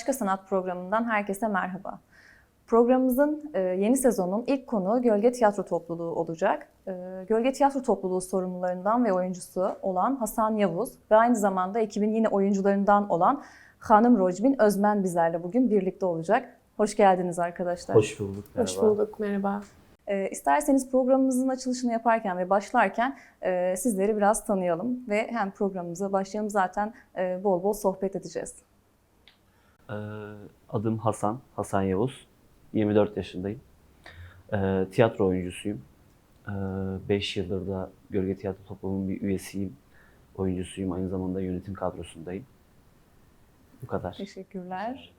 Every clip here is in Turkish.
başka sanat programından herkese merhaba. Programımızın e, yeni sezonun ilk konuğu Gölge Tiyatro Topluluğu olacak. E, Gölge Tiyatro Topluluğu sorumlularından ve oyuncusu olan Hasan Yavuz ve aynı zamanda ekibin yine oyuncularından olan Hanım Rojbin Özmen bizlerle bugün birlikte olacak. Hoş geldiniz arkadaşlar. Hoş bulduk. Hoş merhaba. bulduk, merhaba. E, isterseniz programımızın açılışını yaparken ve başlarken e, sizleri biraz tanıyalım ve hem programımıza başlayalım zaten e, bol bol sohbet edeceğiz. Ee, adım Hasan, Hasan Yavuz. 24 yaşındayım. Ee, tiyatro oyuncusuyum. 5 yıldır da Gölge Tiyatro Topluluğu'nun bir üyesiyim. Oyuncusuyum. Aynı zamanda yönetim kadrosundayım. Bu kadar. Teşekkürler.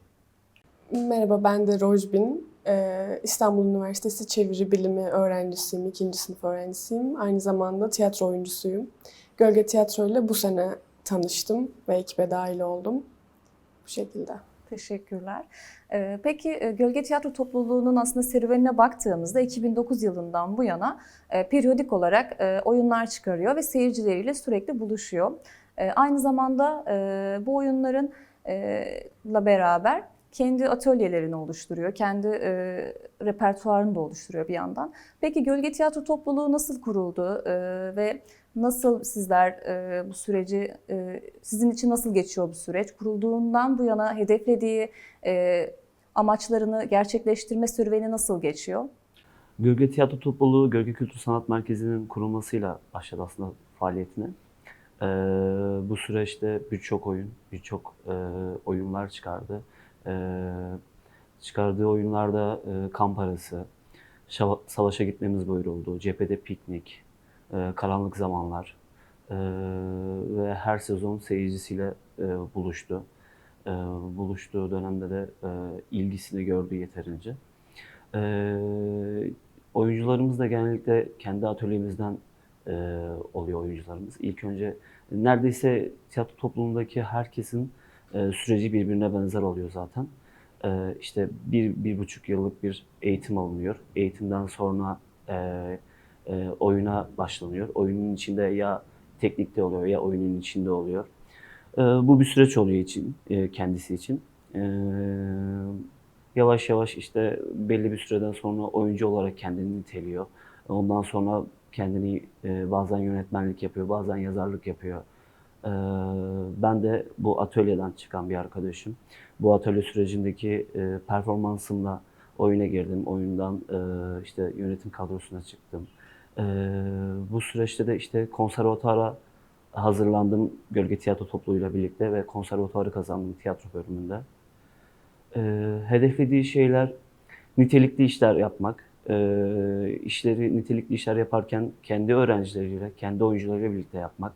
Merhaba, ben de Rojbin. Ee, İstanbul Üniversitesi Çeviri Bilimi öğrencisiyim, ikinci sınıf öğrencisiyim. Aynı zamanda tiyatro oyuncusuyum. Gölge Tiyatro ile bu sene tanıştım ve ekibe dahil oldum. Bu şekilde. Teşekkürler. Ee, Peki e, Gölge Tiyatro Topluluğu'nun aslında serüvenine baktığımızda 2009 yılından bu yana e, periyodik olarak e, oyunlar çıkarıyor ve seyircileriyle sürekli buluşuyor. E, Aynı zamanda e, bu oyunların e, la beraber kendi atölyelerini oluşturuyor, kendi e, repertuarını da oluşturuyor bir yandan. Peki Gölge Tiyatro Topluluğu nasıl kuruldu e, ve nasıl sizler e, bu süreci, e, sizin için nasıl geçiyor bu süreç? Kurulduğundan bu yana hedeflediği e, amaçlarını gerçekleştirme serüveni nasıl geçiyor? Gölge Tiyatro Topluluğu Gölge Kültür Sanat Merkezi'nin kurulmasıyla başladı aslında faaliyetine. Ee, bu süreçte birçok oyun, birçok e, oyunlar çıkardı. Ee, çıkardığı oyunlarda e, kamp arası, şava- savaşa gitmemiz buyuruldu, cephede piknik, e, karanlık zamanlar e, ve her sezon seyircisiyle e, buluştu. E, buluştuğu dönemde de e, ilgisini gördü yeterince. Ee, oyuncularımız da genellikle kendi atölyemizden e, oluyor oyuncularımız. İlk önce neredeyse tiyatro toplumundaki herkesin süreci birbirine benzer oluyor zaten. E, işte bir, bir buçuk yıllık bir eğitim alınıyor. Eğitimden sonra e, e, oyuna başlanıyor. Oyunun içinde ya teknikte oluyor ya oyunun içinde oluyor. E, bu bir süreç oluyor için e, kendisi için. E, yavaş yavaş işte belli bir süreden sonra oyuncu olarak kendini niteliyor. Ondan sonra kendini e, bazen yönetmenlik yapıyor, bazen yazarlık yapıyor. E, ben de bu atölyeden çıkan bir arkadaşım. Bu atölye sürecindeki e, performansımla oyuna girdim. Oyundan e, işte yönetim kadrosuna çıktım. E, bu süreçte de işte konservatuara hazırlandım Gölge Tiyatro Topluluğu'yla birlikte ve konservatuarı kazandım tiyatro bölümünde. E, hedeflediği şeyler nitelikli işler yapmak. E, işleri nitelikli işler yaparken kendi öğrencileriyle, kendi oyuncularıyla birlikte yapmak.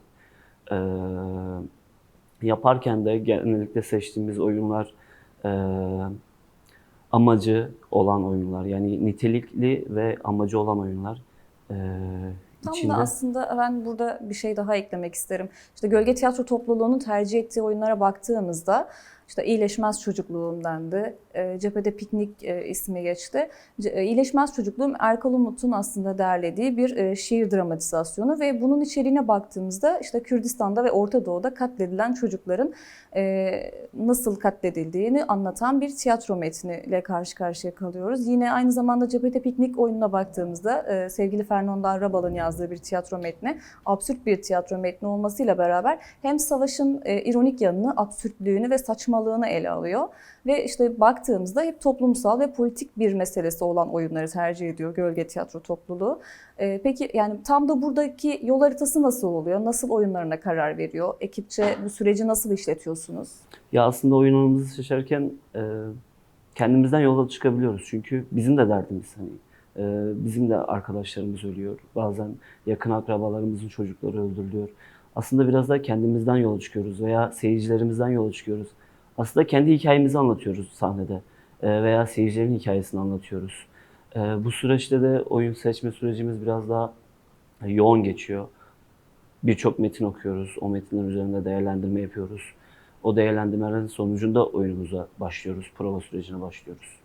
E, yaparken de genellikle seçtiğimiz oyunlar e, amacı olan oyunlar. Yani nitelikli ve amacı olan oyunlar. E, Tam içinde- da aslında ben burada bir şey daha eklemek isterim. İşte Gölge Tiyatro Topluluğu'nun tercih ettiği oyunlara baktığımızda işte İyileşmez Çocukluğum dendi. E, cephede Piknik e, ismi geçti. Ce- e, İyileşmez Çocukluğum Erkal Umut'un aslında derlediği bir e, şiir dramatizasyonu ve bunun içeriğine baktığımızda işte Kürdistan'da ve Orta Doğu'da katledilen çocukların e, nasıl katledildiğini anlatan bir tiyatro metniyle karşı karşıya kalıyoruz. Yine aynı zamanda Cephete Piknik oyununa baktığımızda e, sevgili Fernando Arrabal'ın yazdığı bir tiyatro metni, absürt bir tiyatro metni olmasıyla beraber hem savaşın ironik yanını, absürtlüğünü ve saçmalığını ele alıyor. Ve işte baktığımızda hep toplumsal ve politik bir meselesi olan oyunları tercih ediyor Gölge Tiyatro Topluluğu. E, peki yani tam da buradaki yol haritası nasıl oluyor? Nasıl oyunlarına karar veriyor? Ekipçe bu süreci nasıl işletiyorsunuz? Ya aslında oyunlarımızı seçerken e, kendimizden yola çıkabiliyoruz. Çünkü bizim de derdimiz hani e, bizim de arkadaşlarımız ölüyor. Bazen yakın akrabalarımızın çocukları öldürülüyor. Aslında biraz da kendimizden yola çıkıyoruz veya seyircilerimizden yola çıkıyoruz. Aslında kendi hikayemizi anlatıyoruz sahnede e, veya seyircilerin hikayesini anlatıyoruz. E, bu süreçte de oyun seçme sürecimiz biraz daha yoğun geçiyor. Birçok metin okuyoruz. O metinler üzerinde değerlendirme yapıyoruz. O değerlendirmelerin sonucunda oyunumuza başlıyoruz. Prova sürecine başlıyoruz.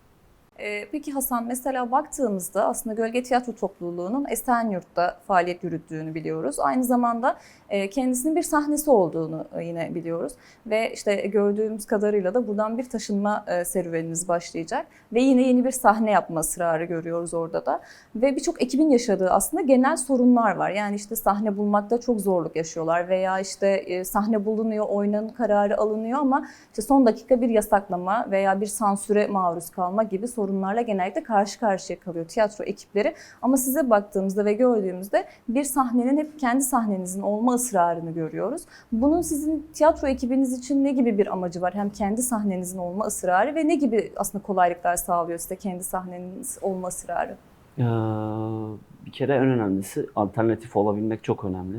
Ee, Peki Hasan mesela baktığımızda aslında Gölge Tiyatro Topluluğu'nun Esenyurt'ta faaliyet yürüttüğünü biliyoruz. Aynı zamanda e, kendisinin bir sahnesi olduğunu e, yine biliyoruz. Ve işte gördüğümüz kadarıyla da buradan bir taşınma e, serüveniniz başlayacak. Ve yine yeni bir sahne yapma ısrarı görüyoruz orada da. Ve birçok ekibin yaşadığı aslında genel sorunlar var. Yani işte sahne bulmakta çok zorluk yaşıyorlar veya işte e, sahne bulunuyor, oynanın kararı alınıyor ama işte son dakika bir yasaklama veya bir sansüre maruz kalma gibi sorunlarla genellikle karşı karşıya kalıyor tiyatro ekipleri. Ama size baktığımızda ve gördüğümüzde bir sahnenin hep kendi sahnenizin olma ısrarını görüyoruz. Bunun sizin tiyatro ekibiniz için ne gibi bir amacı var? Hem kendi sahnenizin olma ısrarı ve ne gibi aslında kolaylıklar sağlıyor size kendi sahneniz olma ısrarı? Ee, bir kere en önemlisi alternatif olabilmek çok önemli.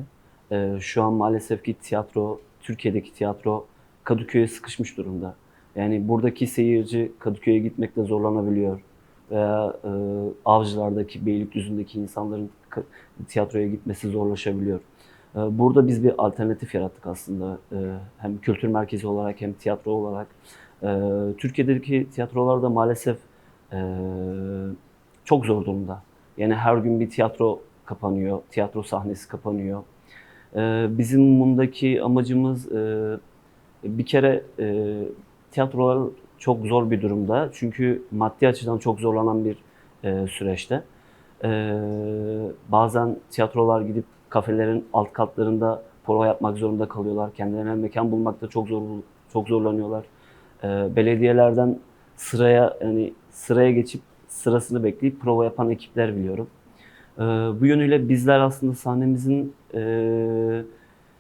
Ee, şu an maalesef ki tiyatro, Türkiye'deki tiyatro Kadıköy'e sıkışmış durumda. Yani buradaki seyirci Kadıköy'e gitmekte zorlanabiliyor. Veya e, Avcılar'daki, Beylikdüzü'ndeki insanların tiyatroya gitmesi zorlaşabiliyor. Ee, burada biz bir alternatif yarattık aslında. Ee, hem kültür merkezi olarak hem tiyatro olarak. Ee, Türkiye'deki tiyatrolarda maalesef e, çok zor durumda. Yani her gün bir tiyatro kapanıyor, tiyatro sahnesi kapanıyor. Ee, bizim bundaki amacımız e, bir kere e, tiyatrolar çok zor bir durumda. Çünkü maddi açıdan çok zorlanan bir e, süreçte. Ee, bazen tiyatrolar gidip kafelerin alt katlarında prova yapmak zorunda kalıyorlar. Kendilerine mekan bulmakta çok zor çok zorlanıyorlar. Ee, belediyelerden sıraya yani sıraya geçip sırasını bekleyip prova yapan ekipler biliyorum. Ee, bu yönüyle bizler aslında sahnemizin e,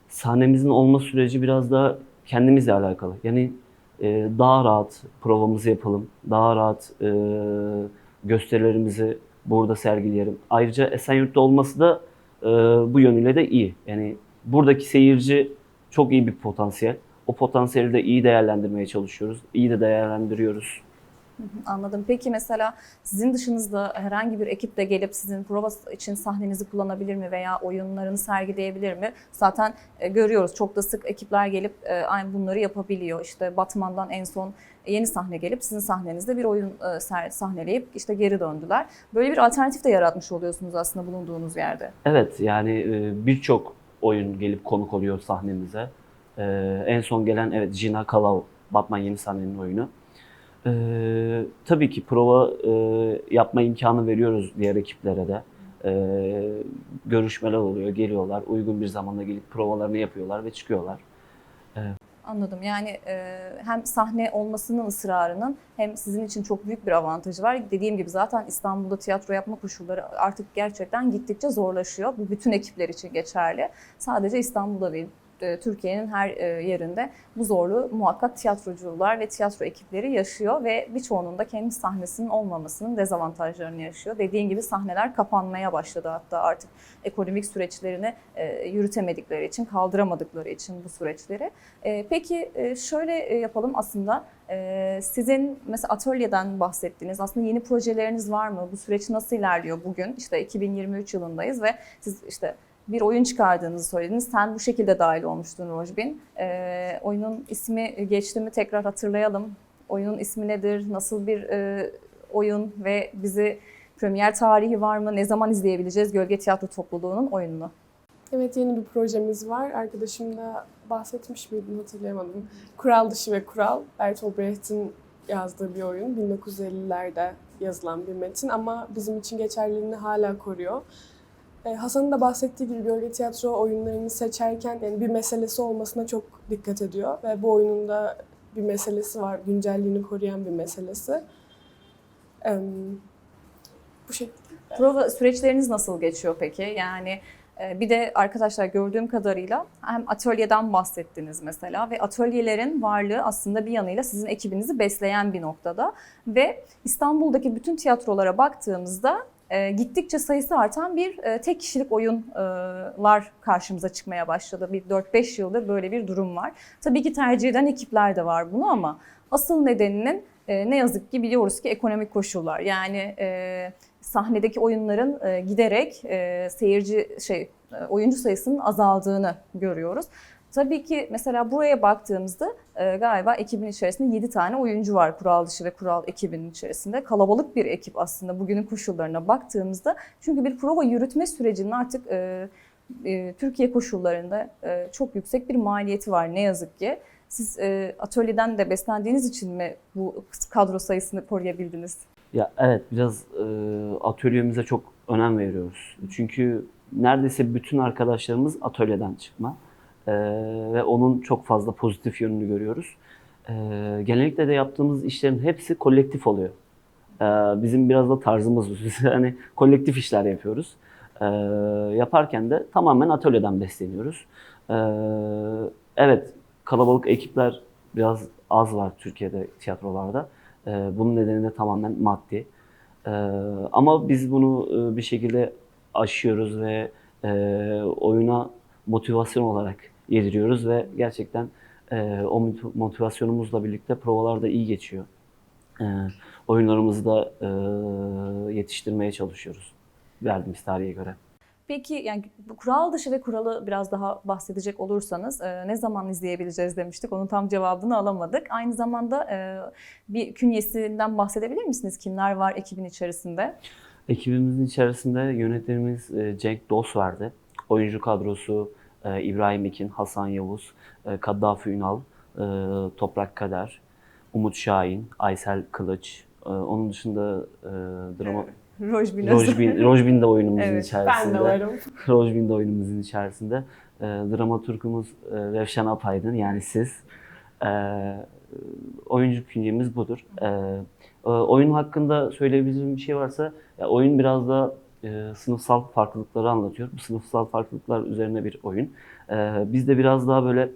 sahnemizin olma süreci biraz daha kendimizle alakalı. Yani e, daha rahat provamızı yapalım, daha rahat e, gösterilerimizi burada sergileyelim. Ayrıca Esenyurt'ta olması da e, bu yönüyle de iyi. Yani buradaki seyirci çok iyi bir potansiyel. O potansiyeli de iyi değerlendirmeye çalışıyoruz. İyi de değerlendiriyoruz. Anladım. Peki mesela sizin dışınızda herhangi bir ekip de gelip sizin prova için sahnenizi kullanabilir mi veya oyunlarını sergileyebilir mi? Zaten e, görüyoruz çok da sık ekipler gelip e, aynı bunları yapabiliyor. İşte Batman'dan en son yeni sahne gelip sizin sahnenizde bir oyun e, sahneleyip işte geri döndüler. Böyle bir alternatif de yaratmış oluyorsunuz aslında bulunduğunuz yerde. Evet yani birçok oyun gelip konuk oluyor sahnemize. En son gelen evet Gina Kalav, Batman yeni sahnenin oyunu. E, tabii ki prova e, yapma imkanı veriyoruz diğer ekiplere de. E, görüşmeler oluyor, geliyorlar. Uygun bir zamanda gelip provalarını yapıyorlar ve çıkıyorlar. Anladım. Yani e, hem sahne olmasının ısrarının hem sizin için çok büyük bir avantajı var. Dediğim gibi zaten İstanbul'da tiyatro yapma koşulları artık gerçekten gittikçe zorlaşıyor. Bu bütün ekipler için geçerli. Sadece İstanbul'da değil, Türkiye'nin her e, yerinde bu zorluğu muhakkak tiyatrocular ve tiyatro ekipleri yaşıyor ve birçoğunun da kendi sahnesinin olmamasının dezavantajlarını yaşıyor. Dediğin gibi sahneler kapanmaya başladı hatta artık ekonomik süreçlerini e, yürütemedikleri için, kaldıramadıkları için bu süreçleri. E, Peki e, şöyle e, yapalım aslında. E, Sizin mesela atölyeden bahsettiniz. Aslında yeni projeleriniz var mı? Bu süreç nasıl ilerliyor bugün? İşte 2023 yılındayız ve siz işte bir oyun çıkardığınızı söylediniz. Sen bu şekilde dahil olmuştun Rojbin. E, oyunun ismi geçti mi tekrar hatırlayalım. Oyunun ismi nedir? Nasıl bir e, oyun ve bizi premier tarihi var mı? Ne zaman izleyebileceğiz Gölge Tiyatro Topluluğu'nun oyununu? Evet yeni bir projemiz var. Arkadaşım da bahsetmiş miydim hatırlayamadım. Kural dışı ve kural. Bertolt Brecht'in yazdığı bir oyun. 1950'lerde yazılan bir metin ama bizim için geçerliliğini hala koruyor. Ee, Hasan'ın da bahsettiği gibi gölge tiyatro oyunlarını seçerken yani bir meselesi olmasına çok dikkat ediyor ve bu oyunun da bir meselesi var, güncelliğini koruyan bir meselesi. Ee, bu şekilde. Prova süreçleriniz nasıl geçiyor peki? Yani e, bir de arkadaşlar gördüğüm kadarıyla hem atölyeden bahsettiniz mesela ve atölyelerin varlığı aslında bir yanıyla sizin ekibinizi besleyen bir noktada ve İstanbul'daki bütün tiyatrolara baktığımızda e, gittikçe sayısı artan bir e, tek kişilik oyunlar karşımıza çıkmaya başladı. Bir 4-5 yıldır böyle bir durum var. Tabii ki tercih eden ekipler de var bunu ama asıl nedeninin e, ne yazık ki biliyoruz ki ekonomik koşullar. Yani e, sahnedeki oyunların giderek seyirci şey oyuncu sayısının azaldığını görüyoruz. Tabii ki mesela buraya baktığımızda e, galiba ekibin içerisinde 7 tane oyuncu var kural dışı ve kural ekibinin içerisinde. Kalabalık bir ekip aslında bugünün koşullarına baktığımızda. Çünkü bir prova yürütme sürecinin artık e, e, Türkiye koşullarında e, çok yüksek bir maliyeti var ne yazık ki. Siz e, atölyeden de beslendiğiniz için mi bu kadro sayısını koruyabildiniz? Ya evet biraz e, atölyemize çok önem veriyoruz. Çünkü neredeyse bütün arkadaşlarımız atölyeden çıkma E, ve onun çok fazla pozitif yönünü görüyoruz. E, genellikle de yaptığımız işlerin hepsi kolektif oluyor. E, bizim biraz da tarzımız. Biz hani kolektif işler yapıyoruz. E, yaparken de tamamen atölyeden besleniyoruz. E, evet kalabalık ekipler biraz az var Türkiye'de tiyatrolarda. Ee, bunun nedeni de tamamen maddi. Ee, ama biz bunu e, bir şekilde aşıyoruz ve e, oyuna motivasyon olarak yediriyoruz ve gerçekten e, o mot- motivasyonumuzla birlikte provalar da iyi geçiyor. Ee, oyunlarımızı da e, yetiştirmeye çalışıyoruz verdiğimiz tarihe göre. Peki yani bu kural dışı ve kuralı biraz daha bahsedecek olursanız e, ne zaman izleyebileceğiz demiştik. Onun tam cevabını alamadık. Aynı zamanda e, bir künyesinden bahsedebilir misiniz? Kimler var ekibin içerisinde? Ekibimizin içerisinde yönetmenimiz e, Cenk Dost vardı. Oyuncu kadrosu e, İbrahim Ekin, Hasan Yavuz, e, Kaddafi Ünal, e, Toprak Kader, Umut Şahin, Aysel Kılıç. E, Onun dışında e, drama Rojbin. Rojbin, Rojbin de oyunumuzun Evet, içerisinde. Ben de varım. Rojbin de oyunumuzun içerisinde. E, dramaturgumuz e, Revşen Apaydın yani siz. E, oyuncu künyemiz budur. E, e, oyun hakkında söyleyebileceğim bir şey varsa ya oyun biraz da e, sınıfsal farklılıkları anlatıyor. Bu sınıfsal farklılıklar üzerine bir oyun. E, biz de biraz daha böyle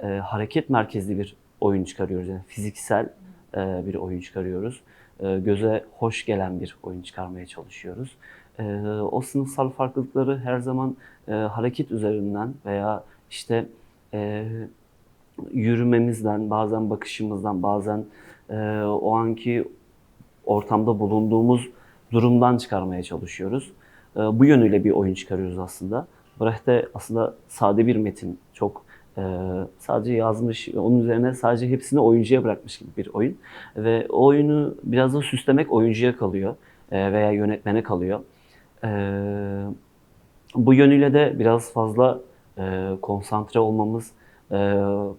e, hareket merkezli bir oyun çıkarıyoruz. Yani fiziksel e, bir oyun çıkarıyoruz. E, göze hoş gelen bir oyun çıkarmaya çalışıyoruz. E, o sınıfsal farklılıkları her zaman e, hareket üzerinden veya işte e, yürümemizden, bazen bakışımızdan, bazen e, o anki ortamda bulunduğumuz durumdan çıkarmaya çalışıyoruz. E, bu yönüyle bir oyun çıkarıyoruz aslında. Brecht'te aslında sade bir metin, çok e, sadece yazmış, onun üzerine sadece hepsini oyuncuya bırakmış gibi bir oyun. Ve o oyunu biraz da süslemek oyuncuya kalıyor e, veya yönetmene kalıyor. E, bu yönüyle de biraz fazla e, konsantre olmamız, e,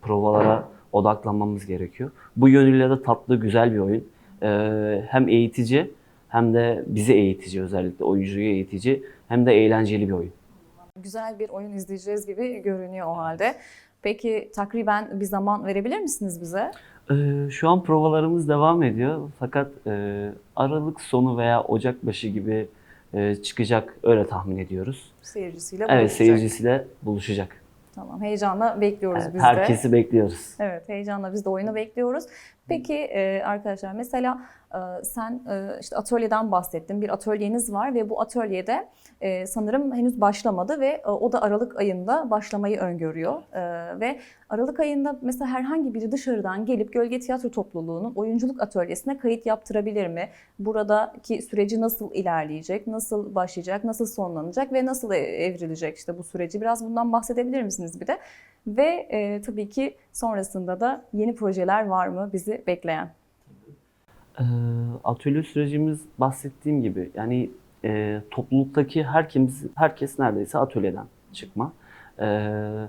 provalara odaklanmamız gerekiyor. Bu yönüyle de tatlı, güzel bir oyun. E, hem eğitici hem de bizi eğitici özellikle oyuncuyu eğitici hem de eğlenceli bir oyun. Güzel bir oyun izleyeceğiz gibi görünüyor o halde. Peki takriben bir zaman verebilir misiniz bize? Ee, Şu an provalarımız devam ediyor fakat e, Aralık sonu veya Ocak başı gibi e, çıkacak öyle tahmin ediyoruz. Seyircisiyle Evet buluşacak. seyircisiyle buluşacak. Tamam heyecanla bekliyoruz Evet, biz de. herkesi bekliyoruz. Evet, heyecanla biz de oyunu bekliyoruz. Peki e, arkadaşlar mesela e, sen e, işte atölyeden bahsettin. Bir atölyeniz var ve bu atölyede e, sanırım henüz başlamadı ve e, o da Aralık ayında başlamayı öngörüyor. E, ve Aralık ayında mesela herhangi biri dışarıdan gelip Gölge Tiyatro Topluluğu'nun oyunculuk atölyesine kayıt yaptırabilir mi? Buradaki süreci nasıl ilerleyecek, nasıl başlayacak, nasıl sonlanacak ve nasıl e- evrilecek işte bu süreci? Biraz bundan bahsedebilir misiniz bir de? Ve e, tabii ki sonrasında da yeni projeler var mı bizi bekleyen? Ee, Atölye sürecimiz bahsettiğim gibi yani e, topluluktaki herkes, herkes neredeyse atölyeden çıkma. Ee,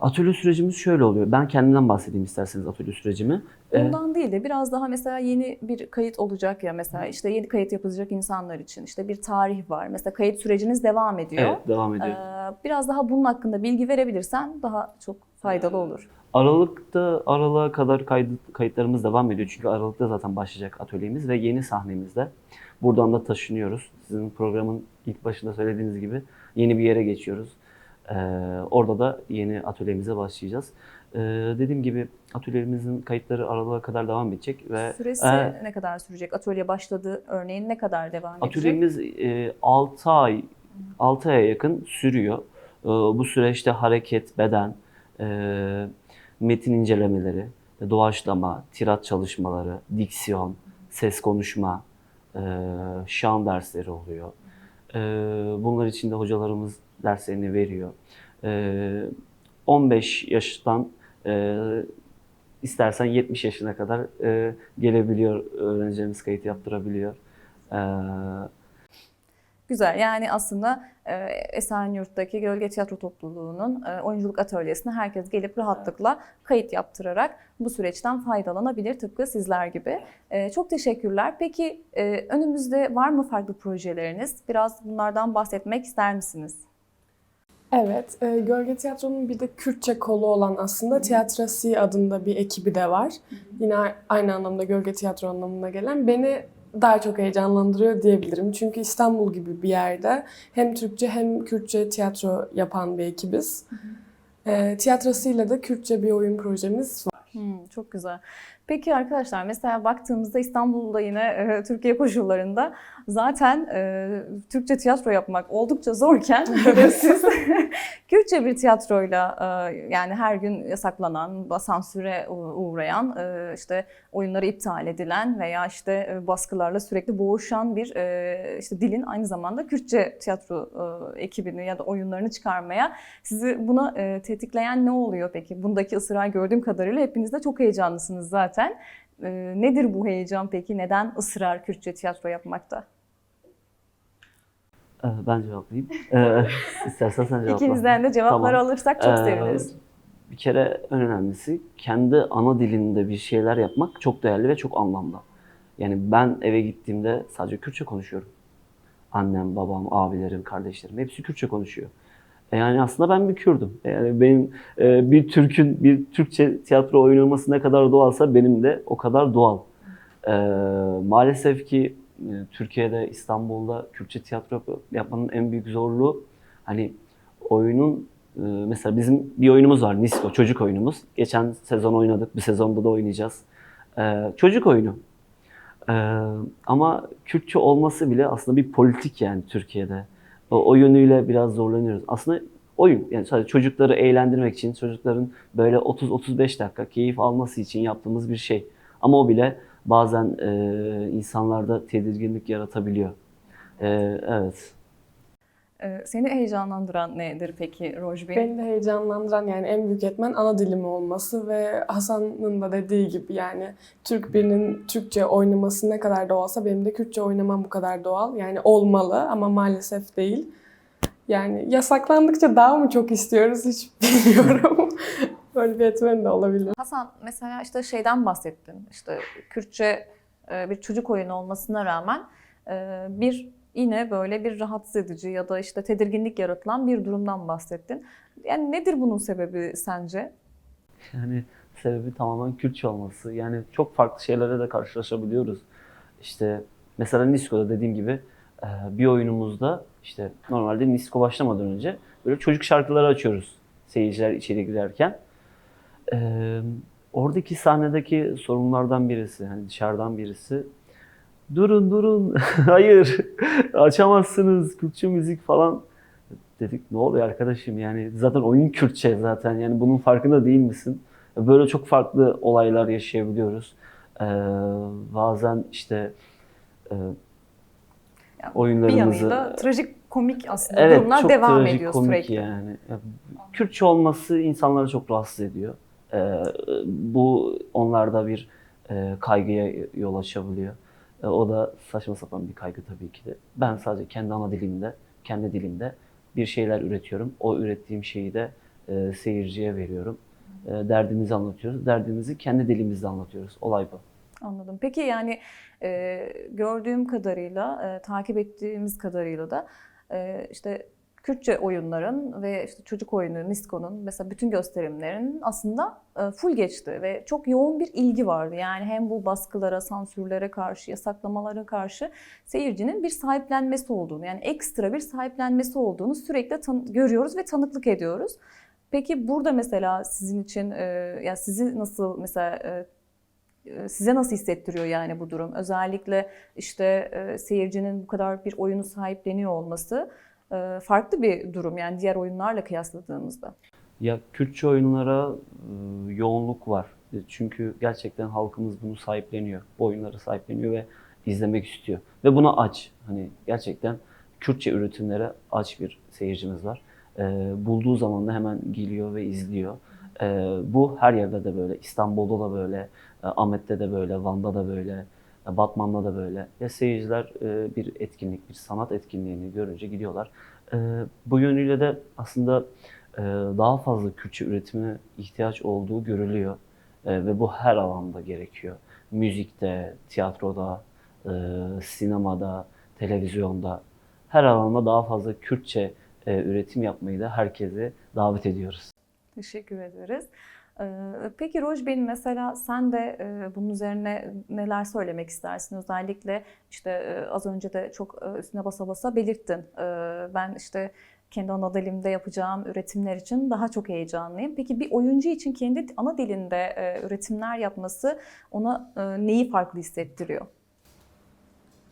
atölye sürecimiz şöyle oluyor. Ben kendimden bahsedeyim isterseniz atölye sürecimi. Ee, Ondan değil de biraz daha mesela yeni bir kayıt olacak ya mesela işte yeni kayıt yapılacak insanlar için işte bir tarih var. Mesela kayıt süreciniz devam ediyor. evet devam ediyor. Ee, biraz daha bunun hakkında bilgi verebilirsen daha çok faydalı olur. Aralık'ta Aralık'a kadar kaydı, kayıtlarımız devam ediyor. Çünkü Aralık'ta zaten başlayacak atölyemiz ve yeni sahnemizde. Buradan da taşınıyoruz. Sizin programın ilk başında söylediğiniz gibi yeni bir yere geçiyoruz. Ee, orada da yeni atölyemize başlayacağız. Ee, dediğim gibi atölyemizin kayıtları Aralık'a kadar devam edecek ve Süresi e, ne kadar sürecek? Atölye başladı örneğin ne kadar devam edecek? Atölyemiz e, 6 ay 6 aya yakın sürüyor. E, bu süreçte hareket, beden, e, metin incelemeleri, doğaçlama, tirat çalışmaları, diksiyon, ses konuşma, e, şan dersleri oluyor. E, bunlar için de hocalarımız derslerini veriyor. E, 15 yaştan e, istersen 70 yaşına kadar e, gelebiliyor, öğrencilerimiz kayıt yaptırabiliyor. E, Güzel. Yani aslında e, Esenyurt'taki Gölge Tiyatro Topluluğu'nun e, oyunculuk atölyesine herkes gelip rahatlıkla kayıt yaptırarak bu süreçten faydalanabilir tıpkı sizler gibi. E, çok teşekkürler. Peki e, önümüzde var mı farklı projeleriniz? Biraz bunlardan bahsetmek ister misiniz? Evet, e, Gölge Tiyatro'nun bir de Kürtçe kolu olan aslında Tiyatrasi adında bir ekibi de var. Yine aynı anlamda Gölge Tiyatro anlamına gelen. Beni daha çok heyecanlandırıyor diyebilirim. Çünkü İstanbul gibi bir yerde hem Türkçe hem Kürtçe tiyatro yapan bir ekibiz. E, tiyatrosuyla da Kürtçe bir oyun projemiz var. Hmm, çok güzel. Peki arkadaşlar mesela baktığımızda İstanbul'da yine e, Türkiye koşullarında zaten e, Türkçe tiyatro yapmak oldukça zorken siz Kürtçe bir tiyatroyla e, yani her gün yasaklanan, sansüre uğrayan, e, işte oyunları iptal edilen veya işte e, baskılarla sürekli boğuşan bir e, işte dilin aynı zamanda Kürtçe tiyatro e, ekibini ya da oyunlarını çıkarmaya sizi buna e, tetikleyen ne oluyor peki? Bundaki ısrar gördüğüm kadarıyla hepiniz de çok heyecanlısınız zaten. E, nedir bu heyecan peki? Neden ısrar Kürtçe tiyatro yapmakta? e, ben cevaplayayım. E, istersen sen cevapla. İkinizden de cevapları Tamam. alırsak çok Ee, seviniriz. Bir kere en önemlisi kendi ana dilinde bir şeyler yapmak çok değerli ve çok anlamlı. Yani ben eve gittiğimde sadece Kürtçe konuşuyorum. Annem, babam, abilerim, kardeşlerim hepsi Kürtçe konuşuyor. E Yani aslında ben bir Kürdüm. Yani benim e, bir Türk'ün bir Türkçe tiyatro oynaması ne kadar doğalsa benim de o kadar doğal. E, maalesef ki e, Türkiye'de, İstanbul'da Kürtçe tiyatro yap- yapmanın en büyük zorluğu hani oyunun e, mesela bizim bir oyunumuz var Nisko çocuk oyunumuz. Geçen sezon oynadık, bir sezonda da oynayacağız. E, çocuk oyunu. E, ama Kürtçe olması bile aslında bir politik yani Türkiye'de. O, o yönüyle biraz zorlanıyoruz. Aslında oyun yani sadece çocukları eğlendirmek için, çocukların böyle 30-35 dakika keyif alması için yaptığımız bir şey. Ama o bile bazen e, insanlarda tedirginlik yaratabiliyor. E, evet. Ee, seni heyecanlandıran nedir peki Rojbin? Beni de heyecanlandıran yani en büyük etmen ana dilim olması ve Hasan'ın da dediği gibi yani Türk birinin Türkçe oynaması ne kadar doğalsa benim de Kürtçe oynamam bu kadar doğal. Yani olmalı ama maalesef değil. Yani yasaklandıkça daha mı çok istiyoruz hiç bilmiyorum. Böyle bir etmen de olabilir. Hasan mesela işte şeyden bahsettin. İşte Kürtçe e, bir çocuk oyunu olmasına rağmen e, bir yine böyle bir rahatsız edici ya da işte tedirginlik yaratılan bir durumdan bahsettin. Yani nedir bunun sebebi sence? Yani sebebi tamamen Kürtçe olması. Yani çok farklı şeylere de karşılaşabiliyoruz. İşte mesela Nisko'da dediğim gibi e, bir oyunumuzda işte normalde Nisko başlamadan önce böyle çocuk şarkıları açıyoruz seyirciler içeri girerken. E, oradaki sahnedeki sorunlardan birisi, hani dışarıdan birisi durun durun hayır açamazsınız Kürtçe müzik falan dedik ne oluyor arkadaşım yani zaten oyun Kürtçe zaten yani bunun farkında değil misin? Böyle çok farklı olaylar yaşayabiliyoruz. Ee, bazen işte e, Yani oyunlarımızı... Bir yanıyla trajik komik aslında evet, durumlar çok devam trajik, ediyor komik sürekli. yani. Ya, Kürtçe olması insanları çok rahatsız ediyor. Ee, bu onlarda bir e, kaygıya yol açabiliyor. E, o da saçma sapan bir kaygı tabii ki de. Ben sadece kendi ana dilimde, kendi dilimde bir şeyler üretiyorum. O ürettiğim şeyi de e, seyirciye veriyorum. E, derdimizi anlatıyoruz. Derdimizi kendi dilimizde anlatıyoruz. Olay bu. Anladım. Peki yani e, gördüğüm kadarıyla, e, takip ettiğimiz kadarıyla da e, işte Kürtçe oyunların ve işte çocuk oyunu Nisko'nun mesela bütün gösterimlerin aslında e, full geçti ve çok yoğun bir ilgi vardı. Yani hem bu baskılara, sansürlere karşı, yasaklamalara karşı seyircinin bir sahiplenmesi olduğunu, yani ekstra bir sahiplenmesi olduğunu sürekli görüyoruz ve tanıklık ediyoruz. Peki burada mesela sizin için, e, ya sizi nasıl mesela e, e, size nasıl hissettiriyor yani bu durum? Özellikle işte e, seyircinin bu kadar bir oyunu sahipleniyor olması farklı bir durum yani diğer oyunlarla kıyasladığımızda. Ya Kürtçe oyunlara e, yoğunluk var. E, Çünkü gerçekten halkımız bunu sahipleniyor. Bu oyunları sahipleniyor ve izlemek istiyor. Ve buna aç. Hani gerçekten Kürtçe üretimlere aç bir seyircimiz var. E, bulduğu zaman da hemen geliyor ve izliyor. E, bu her yerde de böyle. İstanbul'da da böyle, e, Ahmet'te de böyle, Van'da da böyle, e, Batman'da da böyle. Ve seyirciler e, bir etkinlik, bir sanat etkinliğini görünce gidiyorlar. E, bu yönüyle de aslında e, daha fazla Kürtçe üretimine ihtiyaç olduğu görülüyor. E, ve bu her alanda gerekiyor. Müzikte, tiyatroda, e, sinemada, televizyonda her alanda daha fazla Kürtçe e, üretim yapmayı da herkese davet ediyoruz. Teşekkür ederiz. Ee, Peki Roj Bey mesela sen de e, bunun üzerine neler söylemek istersin? Özellikle işte e, az önce de çok e, üstüne basa basa belirttin. Ee, Ben işte kendi ana dilimde yapacağım üretimler için daha çok heyecanlıyım. Peki bir oyuncu için kendi ana dilinde üretimler yapması ona neyi farklı hissettiriyor?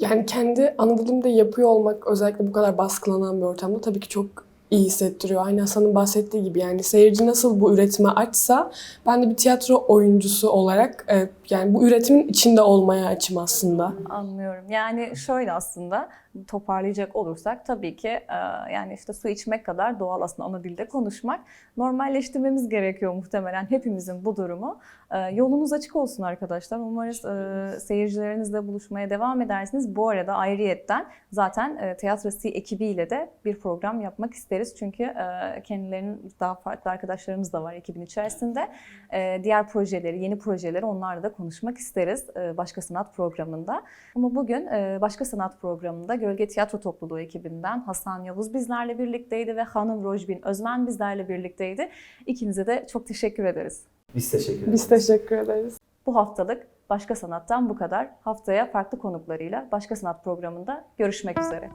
Yani kendi ana dilimde yapıyor olmak özellikle bu kadar baskılanan bir ortamda tabii ki çok iyi hissettiriyor. Aynı Hasan'ın bahsettiği gibi yani seyirci nasıl bu üretime açsa ben de bir tiyatro oyuncusu olarak yani bu üretimin içinde olmaya açım aslında. Anlıyorum. Yani şöyle aslında toparlayacak olursak tabii ki e, yani işte su içmek kadar doğal aslında ana dilde konuşmak. Normalleştirmemiz gerekiyor muhtemelen hepimizin bu durumu. E, Yolunuz açık olsun arkadaşlar. Umarız e, seyircilerinizle buluşmaya devam edersiniz. Bu arada ayrıyetten zaten e, Tiyatro C ekibiyle de bir program yapmak isteriz. Çünkü e, kendilerinin daha farklı arkadaşlarımız da var ekibin içerisinde. E, Diğer projeleri, yeni projeleri onlarla da konuşmak isteriz e, Başka Sanat programında. Ama bugün e, Başka Sanat programında Gölge Tiyatro Topluluğu ekibinden Hasan Yavuz bizlerle birlikteydi ve Hanım Rojbin Özmen bizlerle birlikteydi. İkinize de çok teşekkür ederiz. Biz teşekkür ederiz. Biz teşekkür ederiz. Bu haftalık Başka Sanat'tan bu kadar. Haftaya farklı konuklarıyla Başka Sanat programında görüşmek üzere.